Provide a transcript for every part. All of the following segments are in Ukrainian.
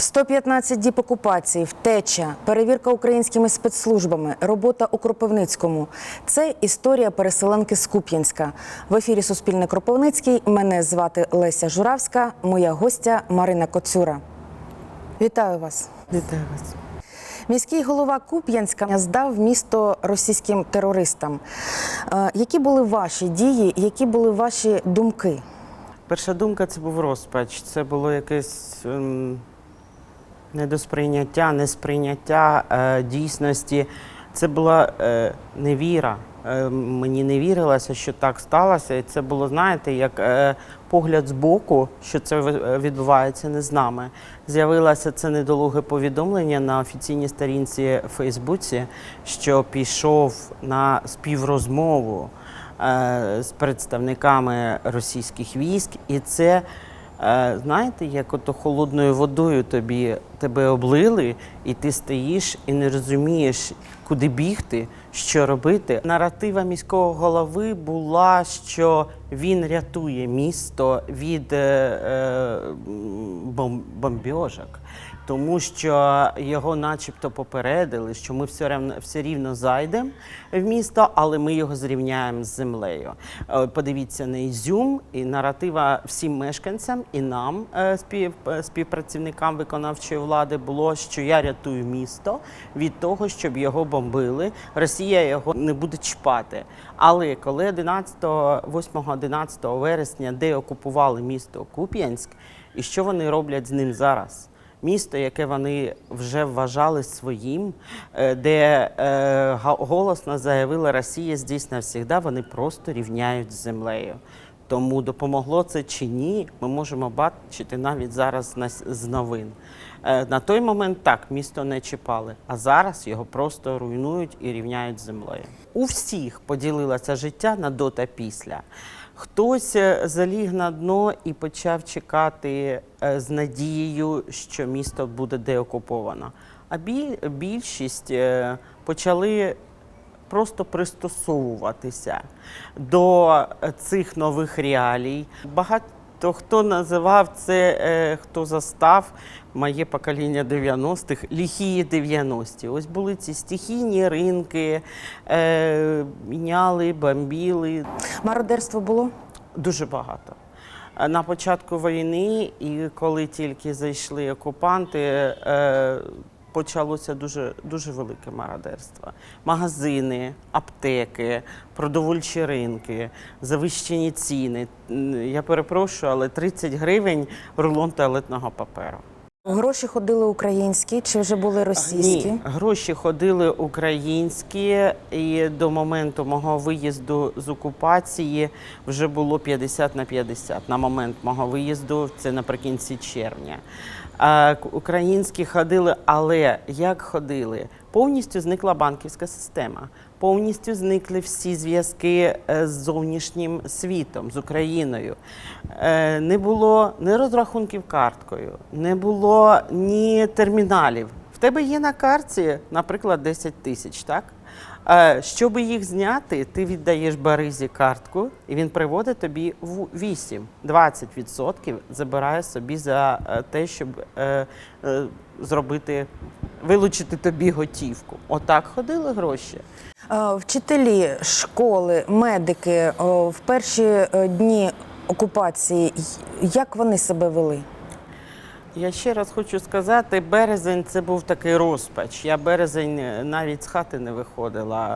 115 діб окупації, втеча, перевірка українськими спецслужбами, робота у Кропивницькому. Це історія переселенки з Куп'янська. В ефірі Суспільне Кропивницький. Мене звати Леся Журавська, моя гостя Марина Коцюра. Вітаю вас. Вітаю вас. Міський голова Куп'янська здав місто російським терористам. Е, Які були ваші дії, які були ваші думки? Перша думка це був розпач. Це було якесь ем, недосприйняття, несприйняття е, дійсності. Це була е, невіра. Е, мені не вірилося, що так сталося. І це було, знаєте, як е, погляд з боку, що це відбувається не з нами. З'явилося це недолуге повідомлення на офіційній сторінці в Фейсбуці, що пішов на співрозмову е, з представниками російських військ, і це. Е, Знаєте, як ото холодною водою тобі тебе облили, і ти стоїш і не розумієш, куди бігти, що робити. Наратива міського голови була, що він рятує місто від е, е, бомбьожок, тому що його, начебто, попередили, що ми все рівно, все рівно зайдемо в місто, але ми його зрівняємо з землею. Е, Подивіться на Ізюм і наратива всім мешканцям і нам, е, спів, е, співпрацівникам виконавчої влади, було, що я рятую місто від того, щоб його бомбили. Росія його не буде чіпати. Але коли 11, 8-11 вересня деокупували місто Куп'янськ, і що вони роблять з ним зараз? Місто, яке вони вже вважали своїм, е, де е, голосно заявила Росія здесь навсігда, вони просто рівняють з землею. Тому допомогло це чи ні, ми можемо бачити навіть зараз з новин. Е, На той момент так місто не чіпали, а зараз його просто руйнують і рівняють землею. У всіх поділилося життя на до та після. Хтось е, заліг на дно і почав чекати е, з надією, що місто буде деокуповано. А більшість почали просто пристосовуватися до цих нових реалій. Багато хто називав це, е, хто застав моє покоління 90-х, ліхії 90-ті. Ось були ці стихійні ринки, е, міняли, бомбіли. Мародерство було? Дуже багато. Е, На початку війни, і коли тільки зайшли окупанти, почалося дуже, дуже велике мародерство. Магазини, аптеки, продовольчі ринки, завищені ціни. Я перепрошую, але 30 гривень рулон туалетного паперу. Гроші ходили українські чи вже були російські? Ні, гроші ходили українські, і до моменту мого виїзду з окупації вже було 50 на 50. На момент мого виїзду це наприкінці червня. Українські ходили, але як ходили? Повністю зникла банківська система. Повністю зникли всі зв'язки е, з зовнішнім світом, з Україною. Е, Не було ні розрахунків карткою, не було ні терміналів. В тебе є на карті, наприклад, 10 тисяч, так? Е, Щоб їх зняти, ти віддаєш баризі картку, і він приводить тобі в 8. 20% забирає собі за е, те, щоб е, зробити, вилучити тобі готівку. Отак ходили гроші. Вчителі, школи, медики в перші дні окупації, як вони себе вели? Я ще раз хочу сказати, березень це був такий розпач. Я березень е, навіть з хати не виходила.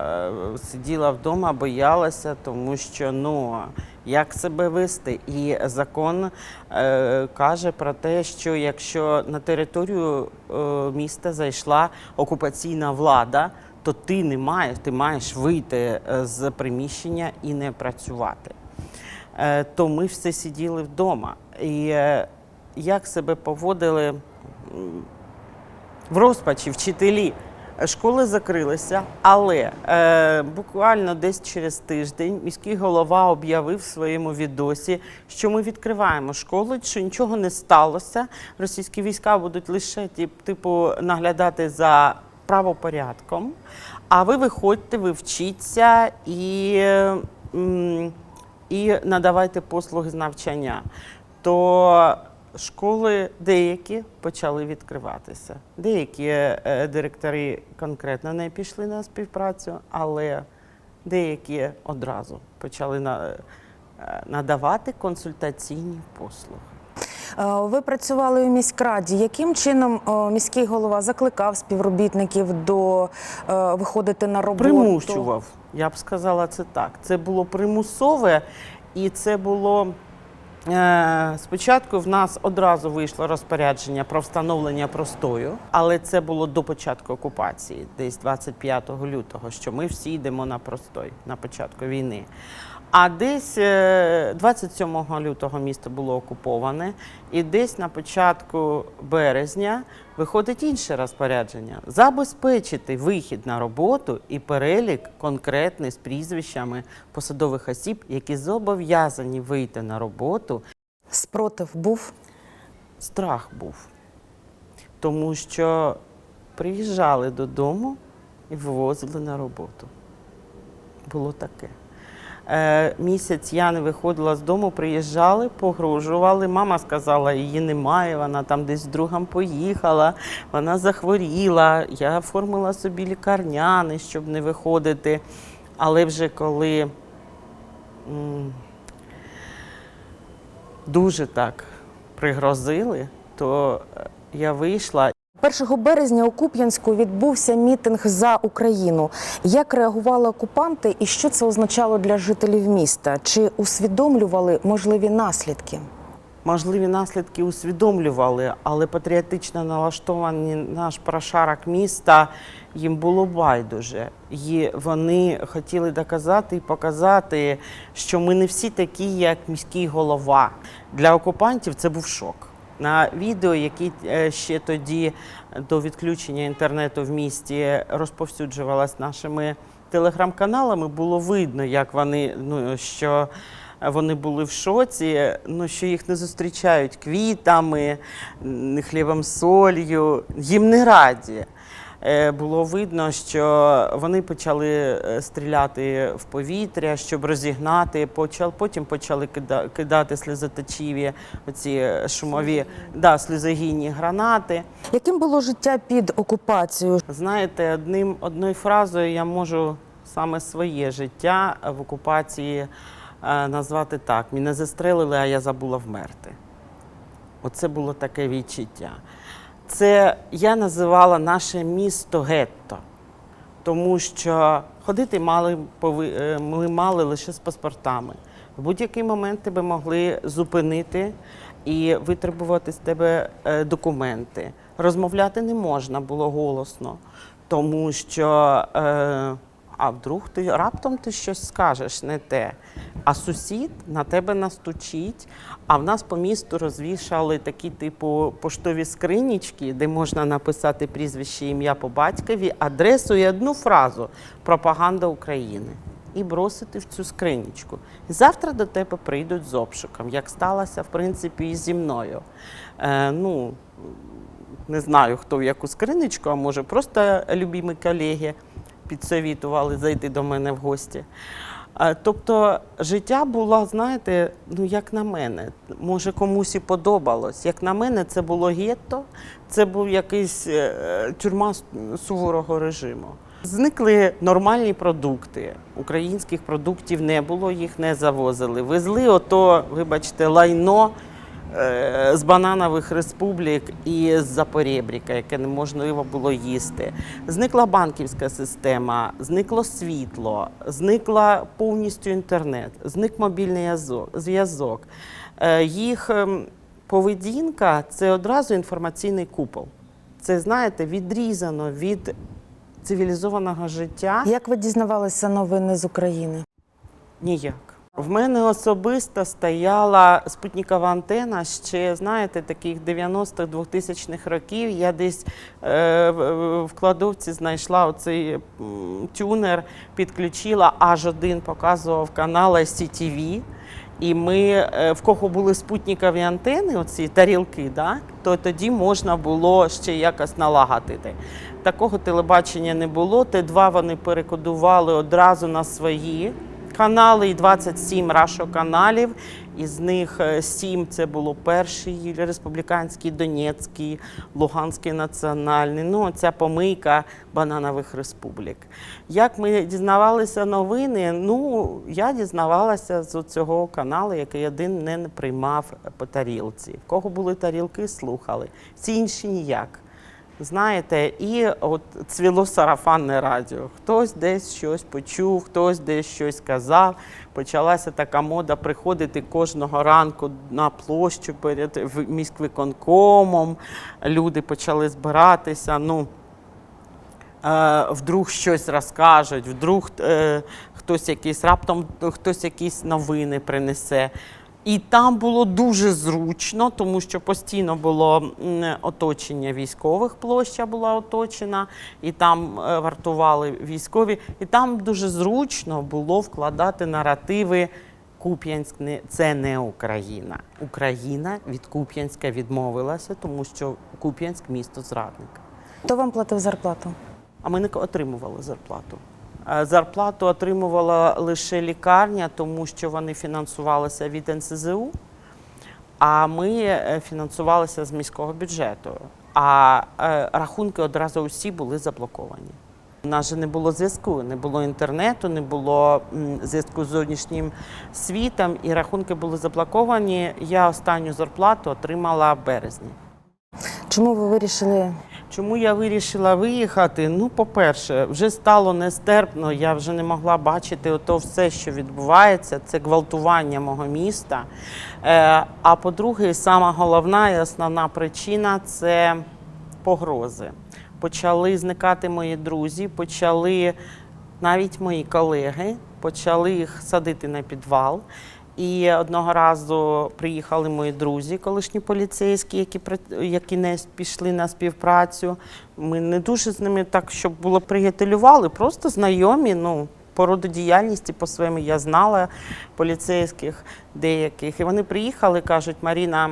е, Сиділа вдома, боялася, тому що ну як себе вести? І закон е, каже про те, що якщо на територію е, міста зайшла окупаційна влада, то ти не маєш, ти маєш вийти е, з приміщення і не працювати. Е, то ми все сиділи вдома. І як себе поводили в розпачі вчителі. Школи закрилися, але е, буквально десь через тиждень міський голова об'явив в своєму відосі, що ми відкриваємо школи, що нічого не сталося. Російські війська будуть лише типу наглядати за правопорядком. А ви виходьте, ви вчіться і, і надавайте послуги з навчання. То школи деякі почали відкриватися. Деякі е, директори конкретно не пішли на співпрацю, але деякі одразу почали е, надавати консультаційні послуги. Е, Ви працювали у міськраді. Яким чином е, міський голова закликав співробітників до е, виходити на роботу? Примушував, я б сказала це так. Це було примусове, і це було. Е, спочатку в нас одразу вийшло розпорядження про встановлення простою, але це було до початку окупації, десь 25 лютого, що ми всі йдемо на простой на початку війни. А десь е, 27 лютого місто було окуповане, і десь на початку березня виходить інше розпорядження забезпечити вихід на роботу і перелік конкретний з прізвищами посадових осіб, які зобов'язані вийти на роботу. Спротив був. Страх був, тому що приїжджали додому і вивозили на роботу. Було таке. Е, місяць я не виходила з дому, приїжджали, погрожували. Мама сказала, її немає, вона там десь з другом поїхала, вона захворіла. Я оформила собі лікарняний, щоб не виходити. Але вже коли дуже так пригрозили, то е, я вийшла 1 березня у Куп'янську відбувся мітинг за Україну. Як реагували окупанти і що це означало для жителів міста? Чи усвідомлювали можливі наслідки? Можливі наслідки усвідомлювали, але патріотично налаштований наш прошарок міста їм було байдуже. І вони хотіли доказати і показати, що ми не всі такі, як міський голова. Для окупантів це був шок. На відео, які е, ще тоді до відключення інтернету в місті розповсюджувалось нашими телеграм-каналами, було видно, як вони ну що вони були в шоці, ну що їх не зустрічають квітами, хлібом солью. Їм не раді. Е, Було видно, що вони почали е, стріляти в повітря, щоб розігнати. Потім почали кидати сльозоточиві оці е, шумові да, сльозогінні гранати. Яким було життя під окупацією? Знаєте, одним одною фразою я можу саме своє життя в окупації назвати так: мене застрелили, а я забула вмерти. Оце було таке відчуття. Це я називала наше місто гетто, тому що ходити мали, е, ми мали лише з паспортами. В будь-який момент тебе могли зупинити і витребувати з тебе е, документи. Розмовляти не можна було голосно, тому що е, а вдруг ти раптом ти щось скажеш не те. А сусід на тебе настучить. А в нас по місту розвішали такі типу поштові скринічки, де можна написати прізвище, ім'я по батькові, адресу і одну фразу пропаганда України. І бросити в цю скринічку. Завтра до тебе прийдуть з обшуком, як сталося, в принципі, і зі мною. Е, ну, не знаю, хто в яку скриничку, а може просто любімі колеги підсовітували зайти до мене в гості. Тобто життя було, знаєте, ну як на мене, може комусь і подобалось. Як на мене, це було гетто, це був якийсь е, тюрма суворого режиму. Зникли нормальні продукти. Українських продуктів не було, їх не завозили. Везли ото, вибачте, лайно з бананових республік і з Запорєбріка, яке неможливо було їсти. Зникла банківська система, зникло світло, зникла повністю інтернет, зник мобільний зв'язок. Е, Їх ем, поведінка це одразу інформаційний купол. Це, знаєте, відрізано від цивілізованого життя. Як ви дізнавалися новини з України? Ніяк. В мене особисто стояла спутникова антена ще, знаєте, таких 90-х, 2000-х років. Я десь е, в- кладовці знайшла оцей тюнер, підключила, аж один показував канал ICTV. І ми, е, в кого були спутникові антени, оці тарілки, да, то тоді можна було ще якось налагодити. Такого телебачення не було. Т2 вони перекодували одразу на свої канали і 27 рашоканалів. Із них 7 це було перший республіканський, Донецький, Луганський національний. Ну, ця помийка бананових республік. Як ми дізнавалися новини? Ну, я дізнавалася з цього каналу, який один не приймав по тарілці. В кого були тарілки, слухали. Всі інші ніяк. Знаєте, і от цвіло сарафанне радіо. Хтось десь щось почув, хтось десь щось сказав. Почалася така мода приходити кожного ранку на площу перед міськвиконкомом. Люди почали збиратися. Ну, е, вдруг щось розкажуть, вдруг е, хтось якийсь раптом хтось якісь новини принесе. І там було дуже зручно, тому що постійно було оточення військових, площа була оточена, і там е, вартували військові. І там дуже зручно було вкладати наративи. Куп'янськ не це не Україна. Україна від Куп'янська відмовилася, тому що Куп'янськ місто зрадник. Хто вам платив зарплату? А ми не отримували зарплату. Е, Зарплату отримувала лише лікарня, тому що вони фінансувалися від НСЗУ, а ми е, фінансувалися з міського бюджету. А е, рахунки одразу усі були заблоковані. У нас же не було зв'язку, не було інтернету, не було зв'язку з зовнішнім світом, і рахунки були заблоковані. Я останню зарплату отримала в березні. Чому ви вирішили? Чому я вирішила виїхати? Ну, по-перше, вже стало нестерпно. Я вже не могла бачити ото все, що відбувається. Це гвалтування мого міста. Е, а по-друге, сама головна і основна причина це погрози. Почали зникати мої друзі, почали навіть мої колеги, почали їх садити на підвал. І одного разу приїхали мої друзі, колишні поліцейські, які які не пішли на співпрацю. Ми не дуже з ними так, щоб було приятелювали, просто знайомі. Ну, по роду діяльності по своєму я знала поліцейських деяких. І вони приїхали, кажуть: Маріна,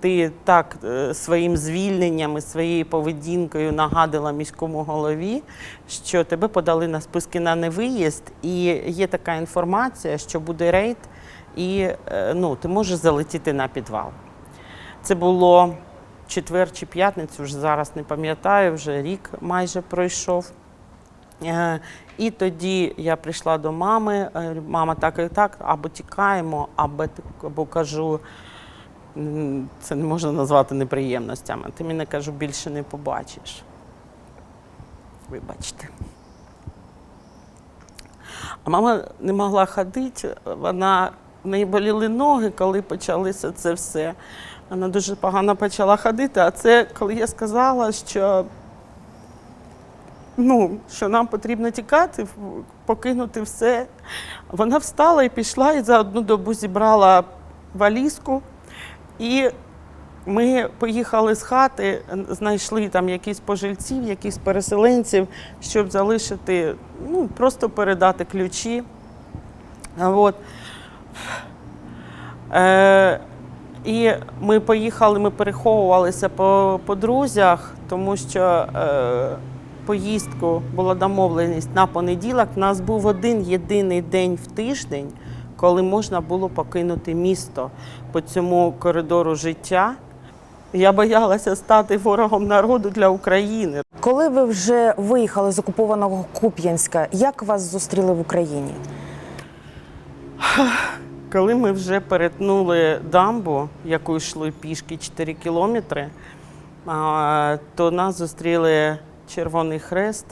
ти так е, своїм звільненням і своєю поведінкою нагадила міському голові, що тебе подали на списки на невиїзд, і є така інформація, що буде рейд, і е, ну, ти можеш залетіти на підвал. Це було четвер чи п'ятницю, вже зараз не пам'ятаю, вже рік майже пройшов. Е, І тоді я прийшла до мами. е, Мама, так і так, або тікаємо, або, або кажу, це не можна назвати неприємностями. Ти мене кажу, більше не побачиш. Вибачте. А мама не могла ходити, вона в неї боліли ноги, коли почалося це все. Вона дуже погано почала ходити. А це коли я сказала, що ну, що нам потрібно тікати, покинути все. Вона встала і пішла, і за одну добу зібрала валізку. І ми поїхали з хати, знайшли там якісь пожильців, якісь переселенців, щоб залишити, ну, просто передати ключі. От. Е, і ми поїхали, ми переховувалися по, по друзях, тому що е, поїздку була домовленість на понеділок. У нас був один єдиний день в тиждень, коли можна було покинути місто по цьому коридору життя. Я боялася стати ворогом народу для України. Коли ви вже виїхали з окупованого Куп'янська, як вас зустріли в Україні? Коли ми вже перетнули дамбу, яку йшли пішки 4 кілометри, то нас зустріли Червоний Хрест,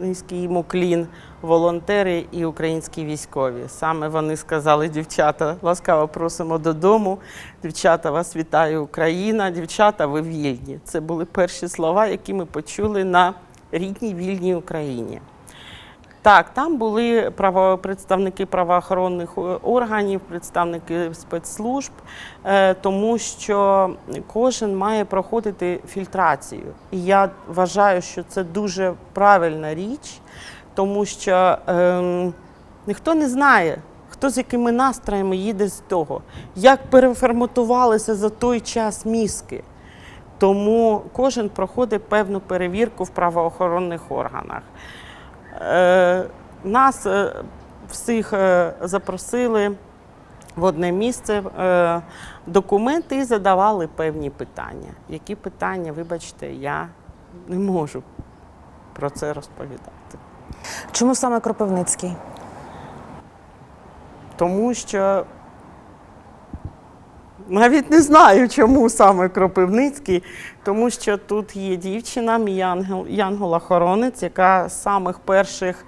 низький йому клін, волонтери і українські військові. Саме вони сказали, дівчата, ласкаво просимо додому. Дівчата, вас вітає Україна, дівчата, ви вільні. Це були перші слова, які ми почули на рідній вільній Україні. Так, там були представники правоохоронних е, органів, представники спецслужб, е, тому що кожен має проходити фільтрацію. І я вважаю, що це дуже правильна річ, тому що ем, ніхто не знає, хто з якими настроями їде з того, як переформатувалися за той час мізки. Тому кожен проходить певну перевірку в правоохоронних органах. Е, нас е, всіх е, запросили в одне місце документи і задавали певні питання. Які питання, вибачте, я не можу про це розповідати. Чому саме Кропивницький? Тому що навіть не знаю, чому саме Кропивницький, тому що тут є дівчина, мій ангел, янгол-охоронець, яка з самих перших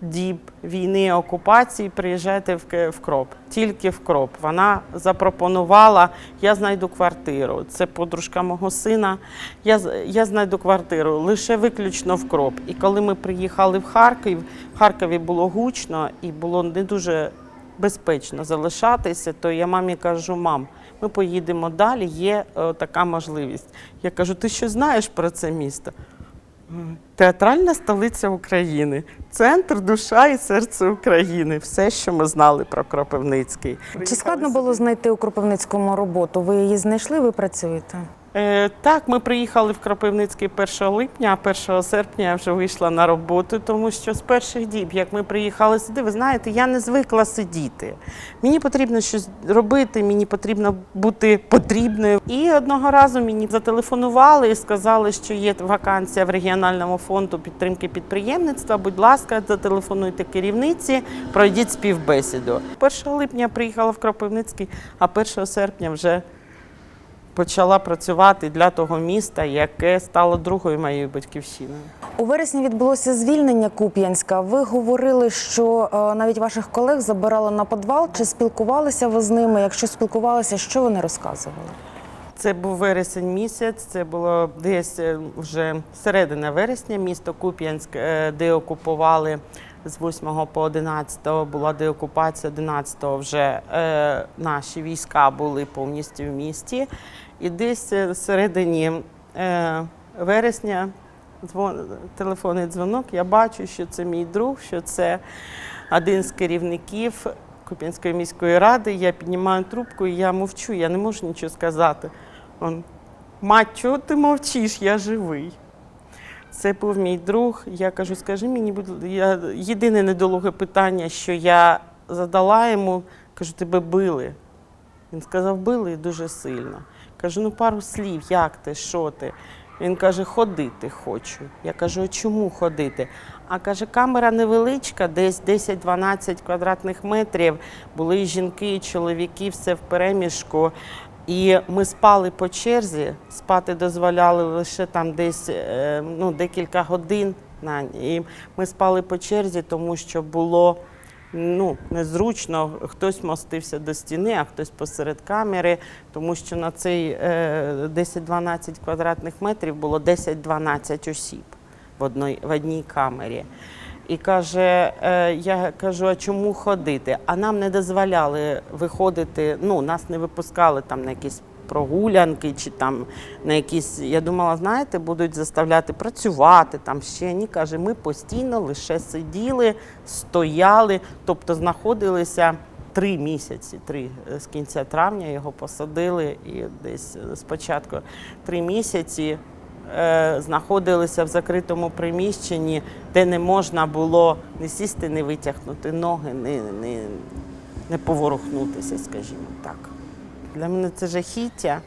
діб війни окупації приїжджайте в, Кроп, тільки в Кроп. Вона запропонувала, я знайду квартиру. Це подружка мого сина. Я, я знайду квартиру лише виключно в Кроп. І коли ми приїхали в Харків, в Харкові було гучно і було не дуже безпечно залишатися, то я мамі кажу: мам, ми поїдемо далі, є е, така можливість. Я кажу, ти що знаєш про це місто? Театральна столиця України, центр, душа і серце України. Все, що ми знали про Кропивницький. Чи складно було знайти у Кропивницькому роботу? Ви її знайшли, ви працюєте? Е, так, ми приїхали в Кропивницький 1 липня, а 1 серпня я вже вийшла на роботу, тому що з перших діб, як ми приїхали сюди, ви знаєте, я не звикла сидіти. Мені потрібно щось робити, мені потрібно бути потрібною. І одного разу мені зателефонували і сказали, що є вакансія в регіональному фонду підтримки підприємництва. Будь ласка, зателефонуйте керівниці, пройдіть співбесіду. 1 липня я приїхала в Кропивницький, а 1 серпня вже почала працювати для того міста, яке стало другою моєю батьківщиною. У вересні відбулося звільнення Куп'янська. Ви говорили, що е, навіть ваших колег забирали на підвал. Чи спілкувалися ви з ними? Якщо спілкувалися, що вони розказували? Це був вересень місяць, це було десь е, вже середина вересня, місто Куп'янськ, е, де окупували з 8 по 11 була деокупація, 11 вже е, наші війська були повністю в місті. І десь е, всередині е, вересня дзвон, телефонний дзвонок, я бачу, що це мій друг, що це один з керівників Куп'янської міської ради. Я піднімаю трубку і я мовчу, я не можу нічого сказати. Он, мать, чого ти мовчиш? Я живий. Це був мій друг. Я кажу, скажи мені, будь я єдине недолуге питання, що я задала йому, кажу, тебе били. Він сказав, били дуже сильно. Кажу, ну пару слів, як ти, що ти? Він каже, ходити хочу. Я кажу, чому ходити? А каже, камера невеличка, десь 10-12 квадратних метрів. Були жінки, чоловіки, все в переміжку. І ми спали по черзі, спати дозволяли лише там десь е, ну, декілька годин. І ми спали по черзі, тому що було ну, незручно. Хтось мостився до стіни, а хтось посеред камери, тому що на цей е, 10-12 квадратних метрів було 10-12 осіб в одній, в одній камері. І каже, е, я кажу, а чому ходити? А нам не дозволяли виходити, ну, нас не випускали там на якісь прогулянки чи там на якісь. Я думала, знаєте, будуть заставляти працювати там ще. Ні, каже, ми постійно лише сиділи, стояли, тобто знаходилися. Три місяці, три е, з кінця травня його посадили, і десь е, спочатку три місяці е, знаходилися в закритому приміщенні, де не можна було не сісти, не витягнути ноги, не, не, не поворухнутися, скажімо так. Для мене це жахіття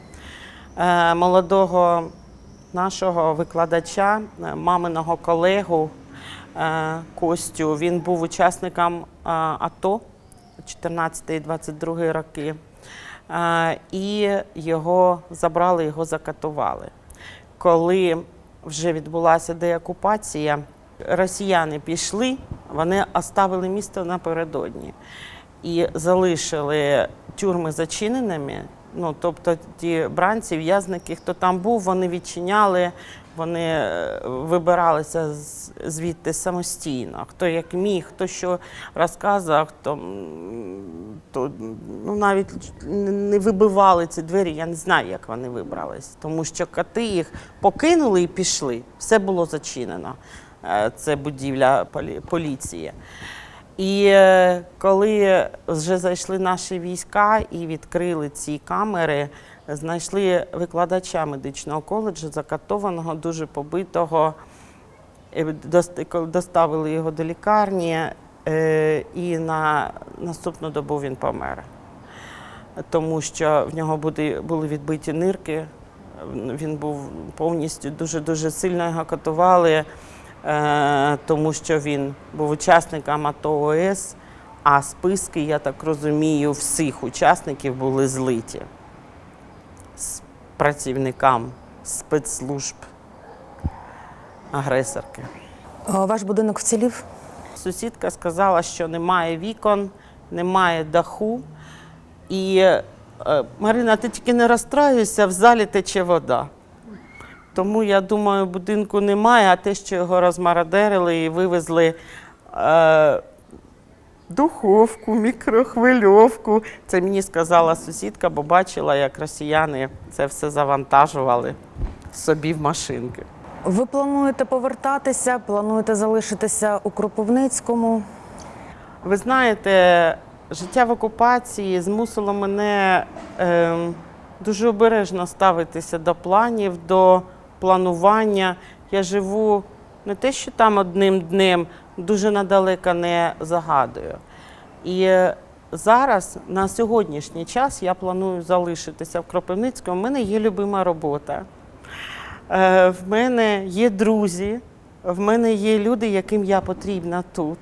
е, молодого нашого викладача, е, маминого колегу е, Костю. Він був учасником е, АТО 14-22 роки. Е, І його забрали, його закатували. Коли вже відбулася деокупація, росіяни пішли, вони оставили місто напередодні і залишили тюрми зачиненими. Ну, тобто ті бранці, в'язники, хто там був, вони відчиняли, вони е, вибиралися звідти самостійно. Хто як міг, хто що розказував, хто то, ну, навіть не вибивали ці двері. Я не знаю, як вони вибрались, тому що коти їх покинули і пішли. Все було зачинено. Е, Це будівля полі- поліції. І е, коли вже зайшли наші війська і відкрили ці камери, знайшли викладача медичного коледжу, закатованого, дуже побитого. Е, Доставили його до лікарні, Е, і на наступну добу він помер. Тому що в нього були, відбиті нирки. Він був повністю дуже-дуже сильно його катували, е, тому що він був учасником АТО ОС, а списки, я так розумію, всіх учасників були злиті працівникам спецслужб агресорки. Е, Ваш будинок вцілів? Сусідка сказала, що немає вікон, немає даху. І е, Марина, ти тільки не розстраюйся, в залі тече вода. Тому я думаю, будинку немає, а те, що його розмародерили і вивезли е, духовку, мікрохвильовку. Це мені сказала сусідка, бо бачила, як росіяни це все завантажували собі в машинки. Ви плануєте повертатися, плануєте залишитися у Кропивницькому? Ви знаєте, життя в окупації змусило мене ем, дуже обережно ставитися до планів, до планування. Я живу не те, що там одним днем, дуже надалеко не загадую. І е, зараз, на сьогоднішній час, я планую залишитися в Кропивницькому. У мене є любима робота. Е, В мене є друзі, в мене є люди, яким я потрібна тут,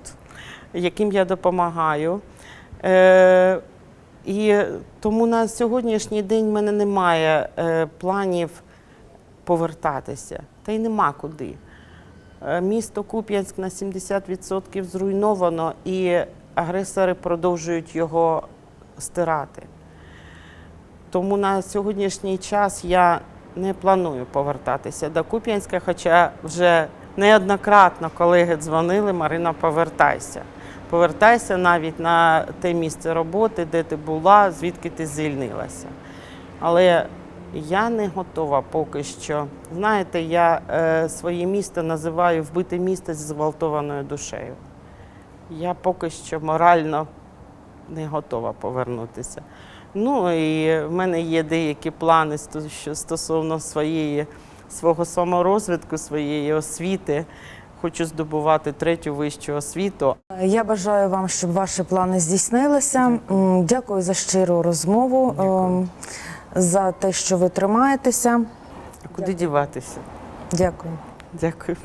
яким я допомагаю. Е, І тому на сьогоднішній день в мене немає планів повертатися. Та й нема куди. Е, Місто Куп'янськ на 70% зруйновано, і агресори продовжують його стирати. Тому на сьогоднішній час я не планую повертатися до Куп'янська, хоча вже неоднократно колеги дзвонили, Марина, повертайся. Повертайся навіть на те місце роботи, де ти була, звідки ти звільнилася. Але я не готова поки що. Знаєте, я е, своє місто називаю вбите місто зі зґвалтованою душею. Я поки що морально не готова повернутися. Ну і в мене є деякі плани стосовно своєї, свого саморозвитку, своєї освіти. Хочу здобувати третю вищу освіту. Я бажаю вам, щоб ваші плани здійснилися. М, Дякую за щиру розмову, ем, за те, що ви тримаєтеся. А куди діватися? Дякую. Дякую.